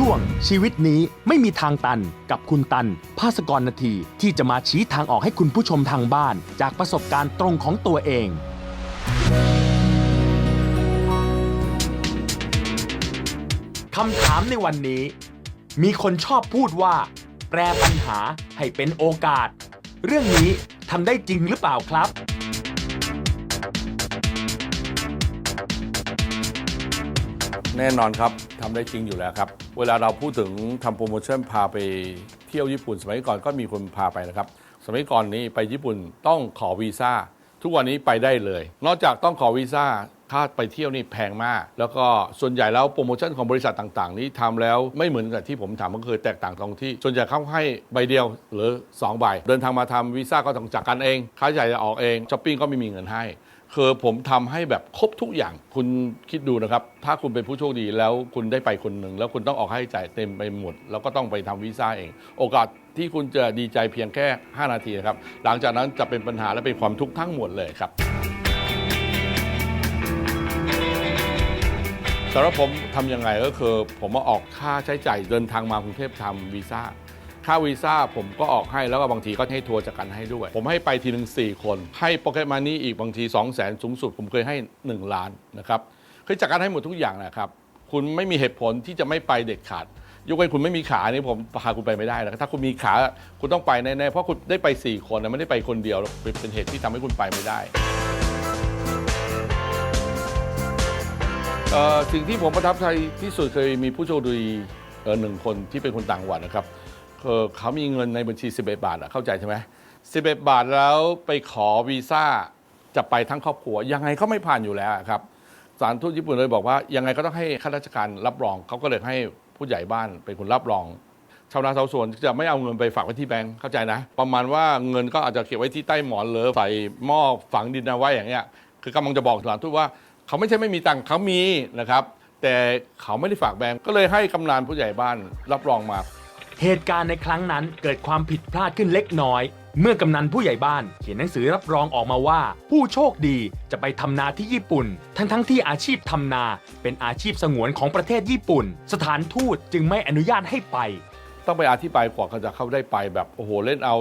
ช่วงชีวิตนี้ไม่มีทางตันกับคุณตัน ภาสกรนาทีที่จะมาชี้ทางออกให้คุณผู้ชมทางบ้าน จากประสบการณ์ตรงของตัวเอง คำถามในวันนี้ มีคนชอบพูดว่า แปลปัญหาให้เป็นโอกาส เรื่องนี้ทำได้จริงหรือเปล่าครับ แน่นอนครับทำได้จริงอยู่แล้วครับ เวลาเราพูดถึงทำโปรโมชั่นพาไปเที่ยวญี่ปุ่น สมัยก่อนก็มีคนพาไปนะครับ สมัยก่อนนี้ไปญี่ปุ่นต้องขอวีซ่า ทุกวันนี้ไปได้เลย นอกจากต้องขอวีซ่าค่าไปเที่ยวนี่แพงมาก แล้วก็ส่วนใหญ่แล้วโปรโมชั่นของบริษัทต่างๆ นี้ทำแล้วไม่เหมือนกับที่ผมทำก็คือแตกต่างตรงที่ ส่วนใหญ่เขาให้ใบเดียวหรือสองใบ เดินทางมาทำวีซ่าก็ต้องจัดการเอง ค่าใช้จ่ายจะออกเองช้อปปิ้งก็ไม่มีเงินให้ คือผมทำให้แบบครบทุกอย่างคุณคิดดูนะครับ ถ้าคุณเป็นผู้โชคดีแล้วคุณได้ไปคนหนึ่งแล้วคุณต้องออกค่าใช้จ่ายเต็มไปหมด แล้วก็ต้องไปทำวีซ่าเอง โอกาสที่คุณจะดีใจเพียงแค่ 5 นาทีครับ หลังจากนั้นจะเป็นปัญหาและเป็นความทุกข์ทั้งหมดเลยครับสำหรับผมทำยังไงก็คือ ผมมาออกค่าใช้จ่ายเดินทางมากรุงเทพทำวีซ่า ค่าวีซ่าผมก็ออกให้แล้วก็บางทีก็ให้ทัวร์จากกันให้ด้วย ผมให้ไปทีหนึ่ง4 คน ให้ Pocket Money อีกบางที 2 0 0 0 0 0สูงสุด ผมเคยให้ 1 ล้านนะครับคือจากการให้หมดทุกอย่างนะครับ คุณไม่มีเหตุผลที่จะไม่ไปเด็ดขาดยกเว้นคุณไม่มีขานี่ผมพาคุณไปไม่ได้นะถ้าคุณมีขาคุณต้องไปแน่ๆเพราะคุณได้ไป 4 คนนะไม่ได้ไปคนเดียวเป็นเหตุที่ทำให้คุณไปไม่ได้สิ่งที่ผมประทับใจที่สุดเคยมีผู้โชคดีหนึ่งคนที่เป็นคนต่างจังหวัดนะครับ คือเขามีเงินในบัญชี 11 บาทอะเข้าใจใช่ไหม11 บาทแล้วไปขอวีซ่าจะไปทั้งครอบครัว ยังไงก็ไม่ผ่านอยู่แล้วอะครับสารทูตญี่ปุ่นเลยบอกว่ายังไงก็ต้องให้ข้าราชการรับรองเขาก็เลยให้ผู้ใหญ่บ้านเป็นคนรับรอง ชาวนาชาวสวนจะไม่เอาเงินไปฝากไว้ที่แบงก์เข้าใจนะ ประมาณว่าเงินก็อาจจะเก็บไว้ที่ใต้หมอนหรือใส่หม้อฝังดินเอาไว้อย่างเงี้ยคือกำลังจะบอกสานทูตว่าเขาไม่ใช่ไม่มีตังค์เขามีนะครับ แต่เขาไม่ได้ฝากแบงก์ก็เลยให้กำนันผู้ใหญ่บ้านรับรองมา เหตุการณ์ในครั้งนั้นเกิดความผิดพลาดขึ้นเล็กน้อย เมื่อกำนันผู้ใหญ่บ้านเขียนหนังสือรับรองออกมาว่า ผู้โชคดีจะไปทำนาที่ญี่ปุ่น ทั้งๆทที่อาชีพทำนาเป็นอาชีพสงวนของประเทศญี่ปุ่น สถานทูตจึงไม่อนุญาตให้ไป ต้องไปอธิบายกว่าเขาจะเข้าได้ไปแบบโอ้โหเล่นเอา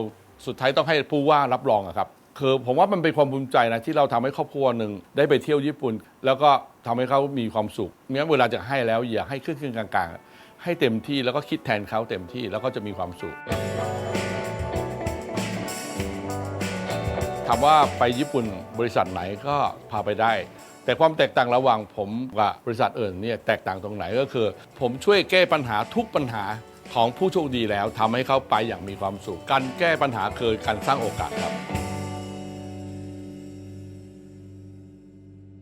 สุดท้ายต้องให้ผู้ว่ารับรองอะครับคือผมว่ามันเป็นความภูมิใจนะที่เราทำให้ครอบครัวหนึ่งได้ไปเที่ยวญี่ปุ่น แล้วก็ทำให้เขามีความสุขงั้นเวลาจะให้แล้วอย่าให้ครึ่งกลางๆ ให้เต็มที่แล้วก็คิดแทนเขาเต็มที่แล้วก็จะมีความสุขถามว่าไปญี่ปุ่นบริษัทไหนก็พาไปได้ แต่ความแตกต่างระหว่างผมกับบริษัทอื่นเนี่ยแตกต่างตรงไหนก็คือ ผมช่วยแก้ปัญหาทุกปัญหาของผู้โชคดีแล้วทำให้เขาไปอย่างมีความสุขการแก้ปัญหาคือการสร้างโอกาสครับ